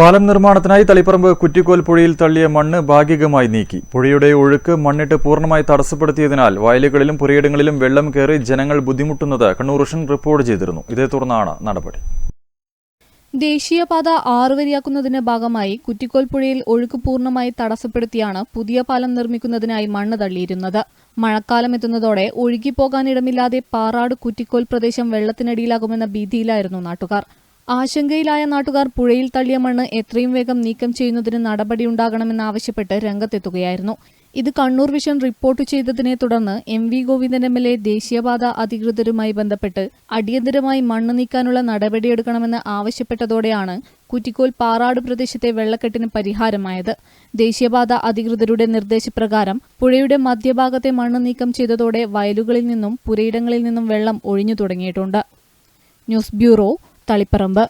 പാലം നിർമ്മാണത്തിനായി തളിപ്പറമ്പ് കുറ്റിക്കോൽ പുഴയിൽ തള്ളിയ മണ്ണ് ഭാഗികമായി നീക്കി. പുഴയുടെ ഒഴുക്ക് മണ്ണിട്ട് പൂർണമായി തടസ്സപ്പെടുത്തിയതിനാൽ വയലുകളിലും പുരയിടങ്ങളിലും വെള്ളം കയറി ജനങ്ങൾ ബുദ്ധിമുട്ടുന്നത് കണ്ണൂർ റിപ്പോർട്ട് ചെയ്തിരുന്നു. ഇതേ തുടർന്നാണ് നടപടി. ദേശീയപാത ആറുവരിയാക്കുന്നതിന്റെ ഭാഗമായി കുറ്റിക്കോൽ പുഴയിൽ ഒഴുക്ക് പൂർണമായി തടസ്സപ്പെടുത്തിയാണ് പുതിയ പാലം നിർമ്മിക്കുന്നതിനായി മണ്ണ് തള്ളിയിരുന്നത്. മഴക്കാലം എത്തുന്നതോടെ ഒഴുകിപ്പോകാനിടമില്ലാതെ പാറാട് കുറ്റിക്കോൽ പ്രദേശം വെള്ളത്തിനടിയിലാകുമെന്ന ഭീതിയിലായിരുന്നു നാട്ടുകാർ. ആശങ്കയിലായ നാട്ടുകാർ പുഴയിൽ തള്ളിയ മണ്ണ് എത്രയും വേഗം നീക്കം ചെയ്യുന്നതിന് നടപടിയുണ്ടാകണമെന്നാവശ്യപ്പെട്ട് രംഗത്തെത്തുകയായിരുന്നു. ഇത് കണ്ണൂർ വിഷൻ റിപ്പോർട്ട് ചെയ്തതിനെ തുടർന്ന് M V Govindan M L A ദേശീയപാത അധികൃതരുമായി ബന്ധപ്പെട്ട് അടിയന്തരമായി മണ്ണ് നീക്കാനുള്ള നടപടിയെടുക്കണമെന്ന് ആവശ്യപ്പെട്ടതോടെയാണ് കുറ്റിക്കോൽ പാറാട് പ്രദേശത്തെ വെള്ളക്കെട്ടിന് പരിഹാരമായത്. ദേശീയപാത അധികൃതരുടെ നിർദ്ദേശപ്രകാരം പുഴയുടെ മധ്യഭാഗത്തെ മണ്ണ് നീക്കം ചെയ്തതോടെ വയലുകളിൽ നിന്നും പുരയിടങ്ങളിൽ നിന്നും വെള്ളം ഒഴിഞ്ഞു തുടങ്ങിയിട്ടുണ്ട്. News bureau Taliparamba